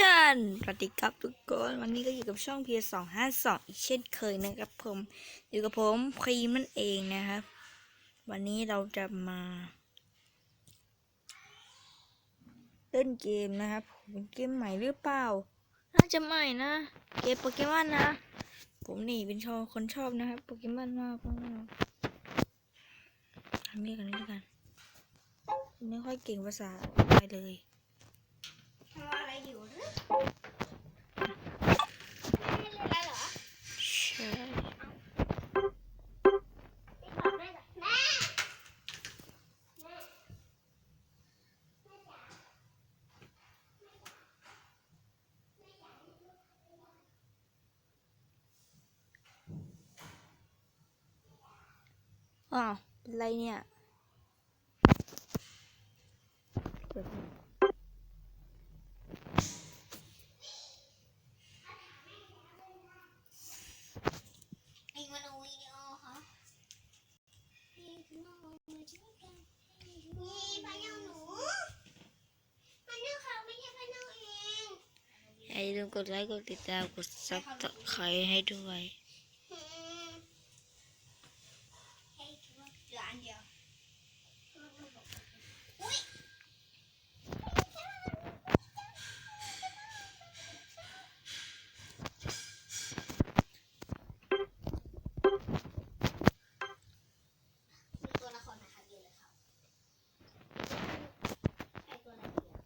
ชันสวัสดีครับทุกคน วันนี้ก็อยู่กับช่อง p 2 5 2 อีกเช่นเคยนะครับผม อยู่กับผมครีมนั่นเองนะครับ วันนี้เราจะมา เล่นเกมนะครับเป็นเกมใหม่หรือเปล่า น่าจะใหม่นะ เกมโปเกมอนนะ ผมนี่เป็นชอบคนชอบนะครับโปเกมอนมากมากทำนี่กันนี่กัน ไม่ค่อยเก่งภาษาไทยเลย ทำอะไรอยู่หรือไม่ได้เล่นอะไรเหรอ ใช่ ไม่ตอบได้เหรอแม่แม่แม่จ๋า อ้าวเป็นไรเนี่ยเปิดมาไอ้มโนวิดีโอเหรอนี่มโนวิดีโอนี่พะเยาหนูมันนึกเขาไม่ใช่พะเยาเองอย่าลืมกดไลค์ กดติดตาม กดซับสไครต์ให้ด้วย อืมให้คิดว่าเหลืออันเดียวอุ๊ย มีตัวละครนะครับเยอะเลยครับใครตัวไหนเยอะ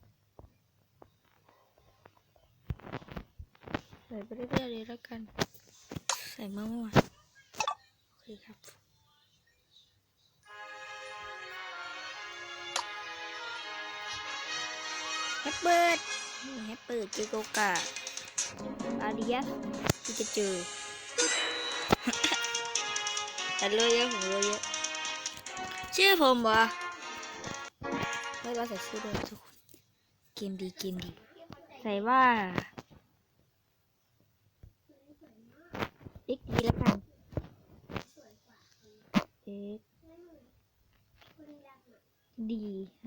ใส่ไปเรื่อยๆเลยแล้วกัน ใส่มะม่วงโอเคครับแฮปเปิดนี่แฮปเปิดเจโกกาอาริยะพิกาจูแต่เลยเยอะผมเลยเยอะชื่อผมวะไม่เราใส่ชื่อด้วยทุกคน เกมดีเกมดี ใส่ว่า x ดีแล้วกัน x d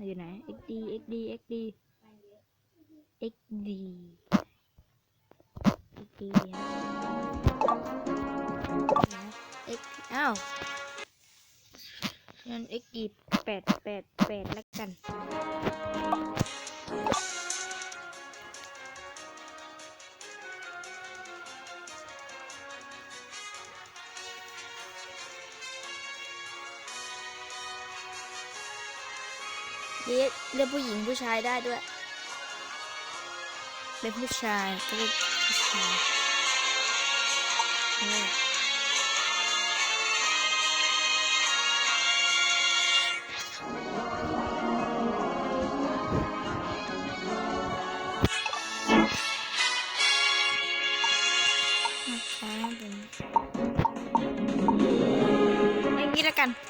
อยู่ไหน x d x d x d x d x d x อ้าวงั้น x d แปดแปดแปดแล้วกัน เรียกเรียกผู้หญิงผู้ชายได้ด้วย เป็นผู้ชายก็เรียกผู้ชายเออนะคะเป็นอย่างนี้แล้วกัน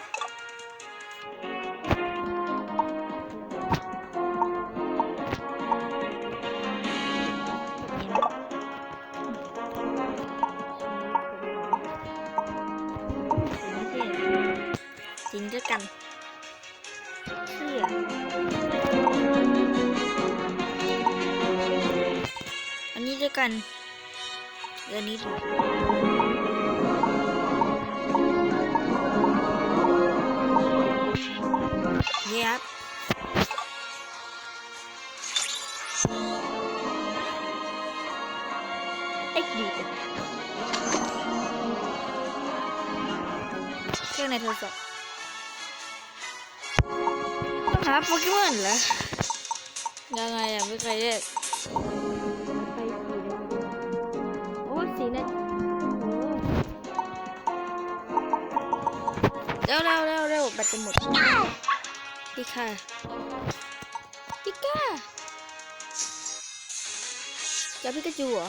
กันเดี๋ยวนี้ดูเยียบเอ็กดีเครื่องในโทรศัพท์ต้องหาโปเกมอนเหรอยังไงอะไม่เคยเล่น เร็วเร็วเร็วเร็วแบตจะหมดพี่ค่ะพี่ก้าจะพี่กระจูเหรอ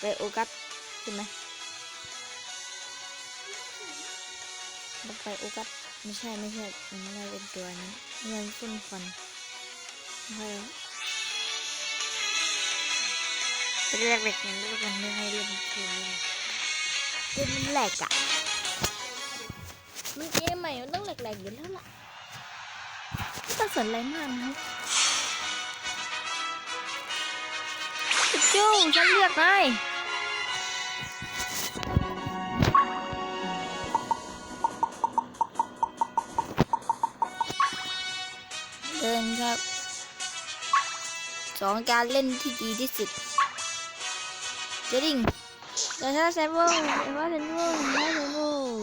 ไปโอกัสใช่ไหมไปโอกัสไม่ใช่ไม่ใช่ไม่ได้เป็นตัวนี้เงินฟุ้นฟันไม่ใช่ แล้วไปเรียกเด็กนั้นด้วยกันไม่ให้เล่นเกมนี้เกมมันแหลกอะมันเกมใหม่มันต้องแหลกๆอยู่แล้วล่ะไม่ต้องสนอะไรมากนะจู้ฉันเรียกนายเดินครับสองการเล่นที่ดีที่สุด เจดิงเดี๋ยวถ้าเซฟเวอร์เดี๋ยวว่าเซฟเอร์เดี๋ยวว่าเซฟเอร์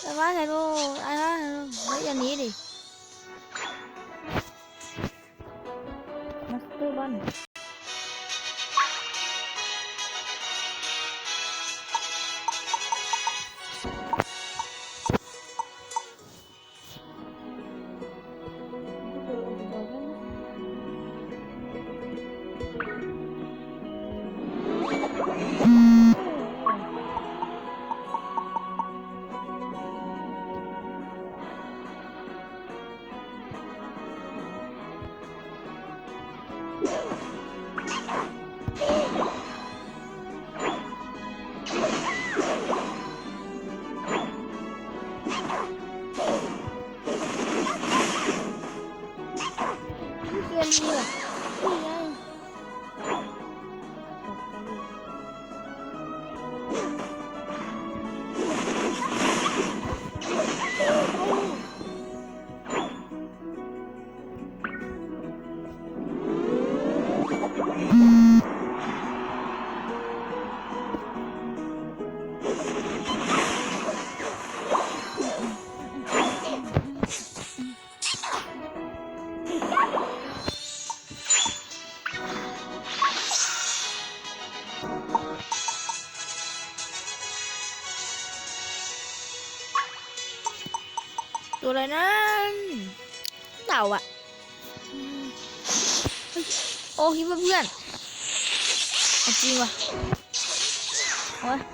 เดี๋ยวว่าเซฟเวอร์ไอ้ว่าเซฟเวอร์เฮ้ยอันนี้ดิ มาสเตอร์บอล นี่ ตัวอะไรนั่นเต่าอะโอ้คิดว่าเพื่อนจริงวะโอา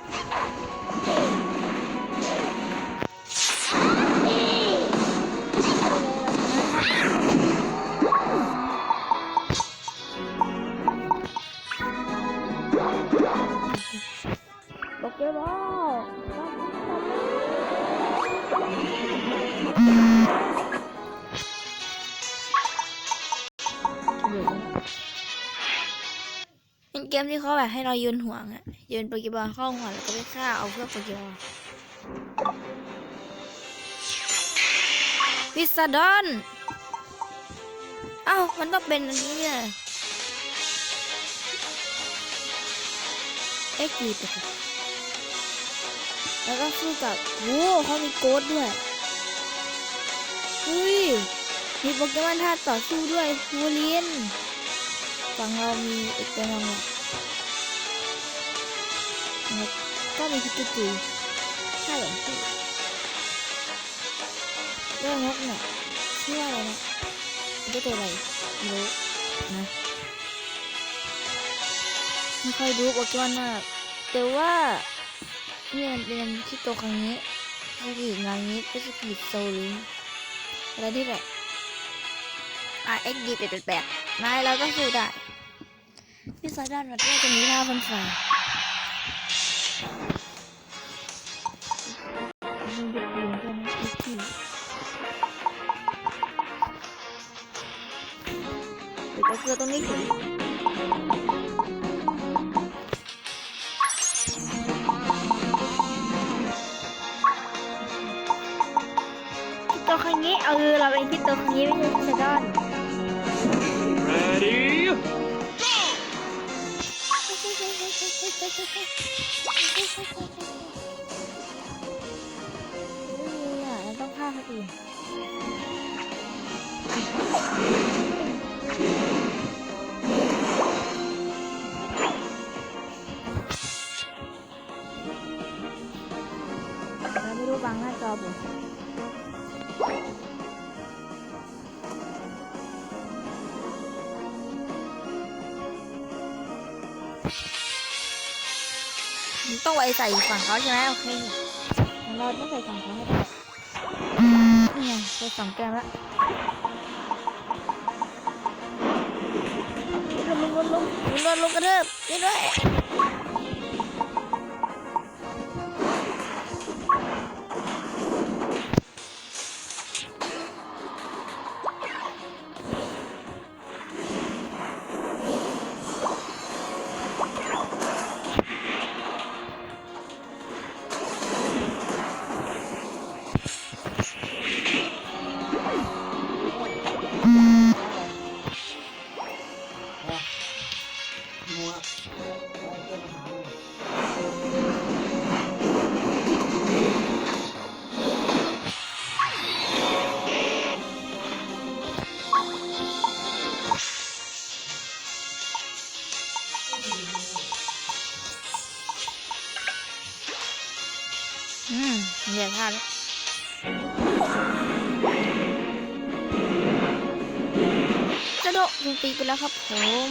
มที่เขาแบบให้เรายืนห่วงอะยืนโปเกมอนเข้าหัวแล้วก็ไปฆ่าเอาเพื่อโปเกมอนพิซซาดอน เอ้า มันต้องเป็นอันนี้เนี่ยเอ็กซ์กีแล้วก็สู้กับโว้เขามีโกดด้วยเฮ้ย มีโปเกมอนท่าต่อสู้ด้วยวูลีนฝั่งเรามีเอกเป็นอง มีพิกาจูใช่อย่างที่เรื่องนกเนี่ยชื่อว่าอะไรนะจะตัวอะไรไม่รู้นะไม่ค่อยรู้โปเกมอนมากแต่ว่าเนี่ยมันเป็นที่โตครั้งนี้สกีงานนี้เป็นสกีโซลิงอะไรที่แบบอะเอ็กดีแปลกๆนายเราก็สู้ได้พี่ซาด้านวัดว่าจะมีท่าพันไฟมั เดี๋ยวก็เกลือตรงนี้ถึงคิดตัวครั้งนี้เออเราเป็นคิดตัวครั้งนี้ไม่ใช่พี่ซาด้าน Ready? ต้องไปใส่ฝั่งเขาใช่ไหมโอเคงั้นเราต้องใส่ฝั่งเขาให้ได้นี่ไงใส่สองแก้มแล้วลงลงลงลงลงลงกระเทิบนี่ด้วย อืมเนี่ยท่าแล้กระโดดลงตีไปแล้วครับผม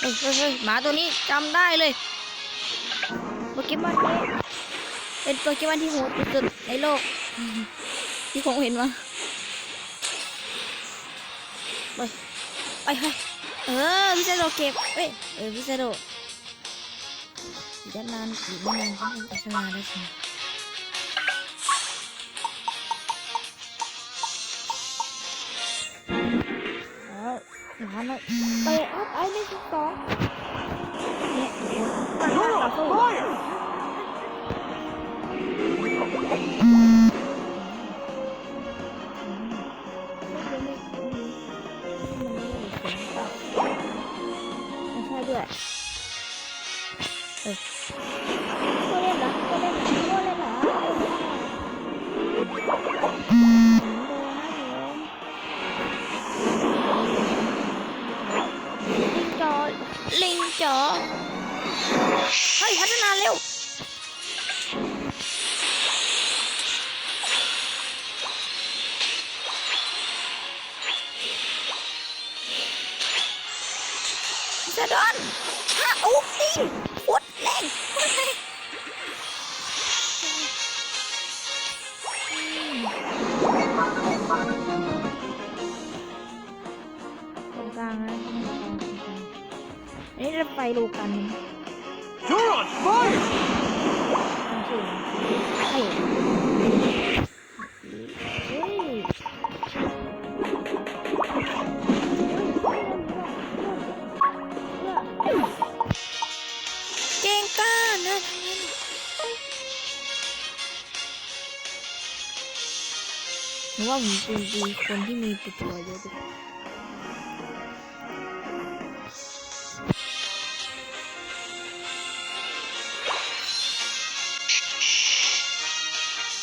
เฮ้ยหมาตัวนี้จำได้เลยโปเกมอนเป็นโปเกมอนที่โหดที่สุดในโลก ที่คงเห็นมาไป ไปไปเออพิซซ่าโดเก็บเอ้ยเออพิซซ่าโดอีกด้านนานอีกไม่นานก็เป็นพัฒนาได้ใช่ไหมแล้วหาหน่อยไปอัพไอ้หนึ่งสองเนี่ยปันหน้าต่อสู้ไม่ใช่ด้วย เอ สะดอนฮะอุ๊บลิงอุดแรงอุดแรงตรงกลางนะอันนี้จะไปดูกัน You're on fire! ใช่ ว่าผมเป็นดีคนที่มีติดตัวเยอะดิ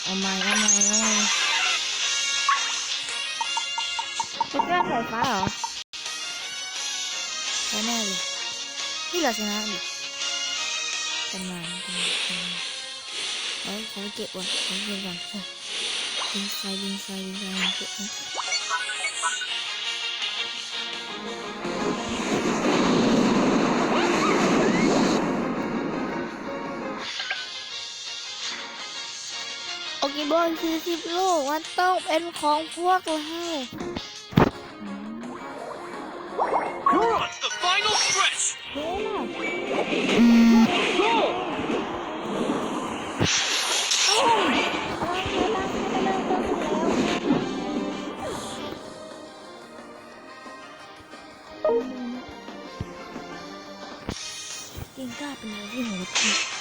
เอาไม้เอาไม้เอาไม้เป็นกล้าสายฟ้าเหรอใช่แน่เลยที่เราชนะดิประมาณประมาณประมาณเอาเขาเก็บไว้เขาเก็บก่อน ใช่ยิงไฟยิงไฟยิงไฟเก็บไว้โอเคบอลคือสิบลูกมันต้องเป็นของพวกเรา You're on the final stretch! เกินกล้าเ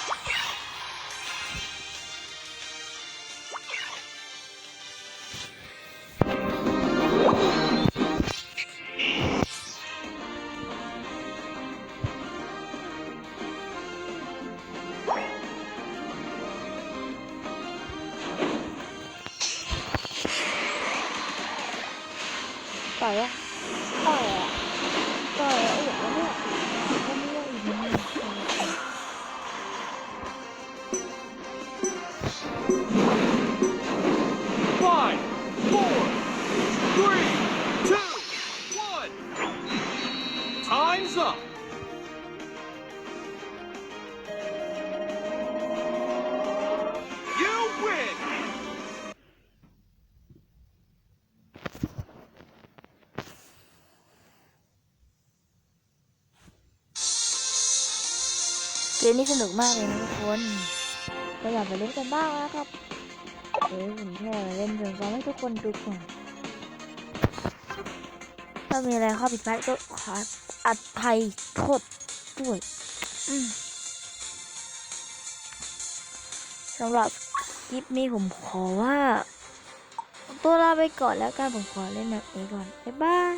เกมนี้สนุกมากเลยนะทุกคนก็อยากไปเล่นกันบ้างนะครับเออผมแค่เล่นเพื่อซ้อมให้ทุกคนดูก่อนถ้ามีอะไรข้อผิดพลาดก็ขออัดภัยโทษด้วยสำหรับคลิปนี้ผมขอว่า ตัวลาไปก่อนแล้วกันผมขอเล่นแบบนี้ก่อน บ๊ายบาย